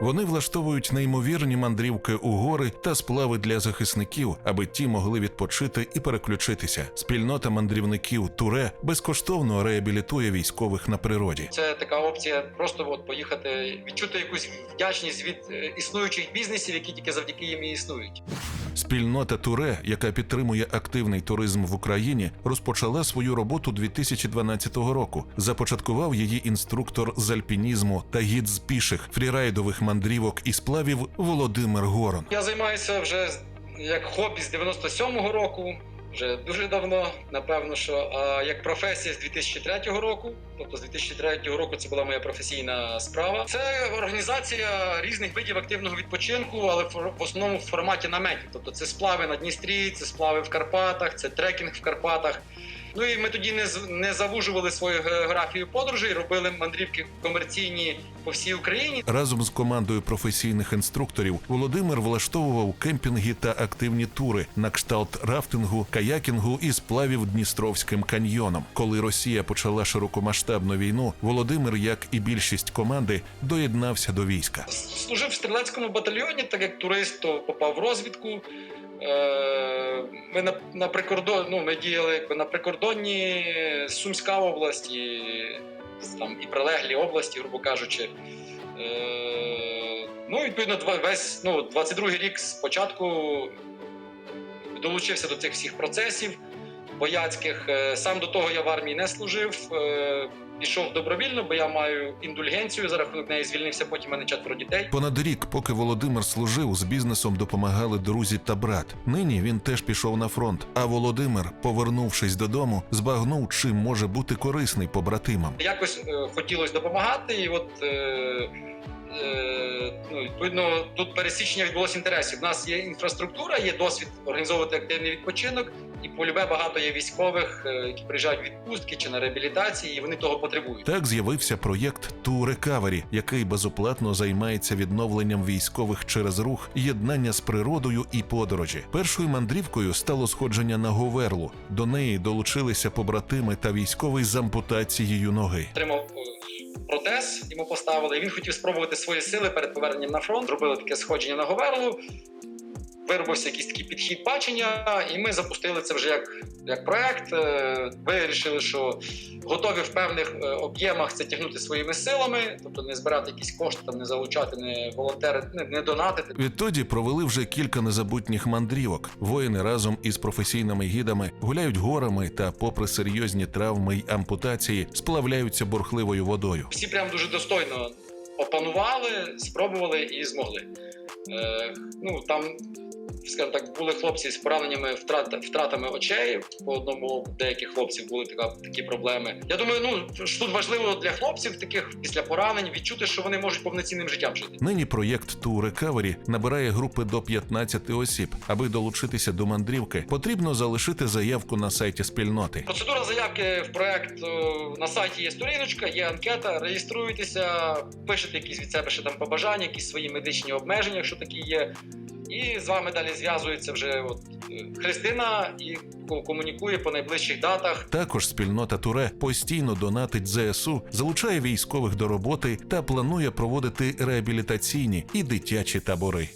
Вони влаштовують неймовірні мандрівки у гори та сплави для захисників, аби ті могли відпочити і переключитися. Спільнота мандрівників Туре безкоштовно реабілітує військових на природі. Це така опція просто от поїхати, відчути якусь вдячність від е, існуючих бізнесів, які тільки завдяки їм існують. Спільнота Туре, яка підтримує активний туризм в Україні, розпочала свою роботу 2012 року. Започаткував її інструктор з альпінізму та гід з піших фрірайдових мандрівок і сплавів Володимир Горон. Я займаюся вже як хобі з 97-го року. Вже дуже давно, напевно, що а як професія з 2003 року, тобто з 2003 року це була моя професійна справа. Це організація різних видів активного відпочинку, але в основному в форматі наметів. Тобто це сплави на Дністрі, це сплави в Карпатах, це трекінг в Карпатах. Ну і ми тоді не не завужували свою географію подорожей, робили мандрівки комерційні по всій Україні. Разом з командою професійних інструкторів Володимир влаштовував кемпінги та активні тури на кшталт рафтингу, каякінгу і сплавів Дністровським каньйоном. Коли Росія почала широкомасштабну війну, Володимир, як і більшість команди, доєднався до війська. служив в стрілецькому батальйоні, так як турист, то попав в розвідку. Е, Ми на, на прикордон, ну, ми діяли якби на прикордонні Сумська область і, там, і прилеглі області, грубо кажучи. Е, Ну, відповідно, весь ну, 22-й рік спочатку долучився до цих всіх процесів бояцьких. Е, Сам до того я в армії не служив. е, Пішов добровільно, бо я маю індульгенцію. За рахунок неї звільнився. Потім мене четверо дітей. Понад рік, поки Володимир служив, з бізнесом допомагали друзі та брат. Нині він теж пішов на фронт. А Володимир, повернувшись додому, збагнув, чим може бути корисний побратимам. Якось е, хотілося допомагати, і от е, е, ну, відповідно тут пересічення відбулося інтересів. У нас є інфраструктура, є досвід організовувати активний відпочинок, і полюбе багато є військових, е, які приїжджають в відпустки чи на реабілітації, і вони того потребують. Так з'явився проєкт Ту Рекавері, який безоплатно займається відновленням військових через рух, єднання з природою і подорожі. Першою мандрівкою стало сходження на Говерлу. До неї долучилися побратими та військовий з ампутацією ноги. Отримав е, протез, йому поставили. і Він хотів спробувати свої сили перед поверненням на фронт. Робили таке сходження на Говерлу. Виробився якийсь такий підхід бачення, і ми запустили це вже як, як проект. Е, Вирішили, що готові в певних е, об'ємах це тягнути своїми силами, тобто не збирати якісь кошти, там не залучати, не волонтерити, не, не донатити. Відтоді провели вже кілька незабутніх мандрівок. Воїни разом із професійними гідами гуляють горами та, попри серйозні травми й ампутації, сплавляються бурхливою водою. Всі прям дуже достойно опанували, спробували і змогли. Е, ну там, скажімо так, були хлопці з пораненнями втрат, втратами очей. По одному оку деяких хлопців були така, такі проблеми. Я думаю, ну що тут важливо для хлопців таких після поранень відчути, що вони можуть повноцінним життям жити. Нині проєкт Ту Рекавері набирає групи до 15 осіб. Аби долучитися до мандрівки, потрібно залишити заявку на сайті спільноти. Процедура заявки в проект е, на сайті є сторіночка, є анкета. Реєструєтеся, пишете якісь від себе ще там побажання, якісь свої медичні обмеження, якщо такі є. І з вами далі зв'язується вже от е, Христина і комунікує по найближчих датах. Також спільнота Туре постійно донатить ЗСУ, залучає військових до роботи та планує проводити реабілітаційні і дитячі табори.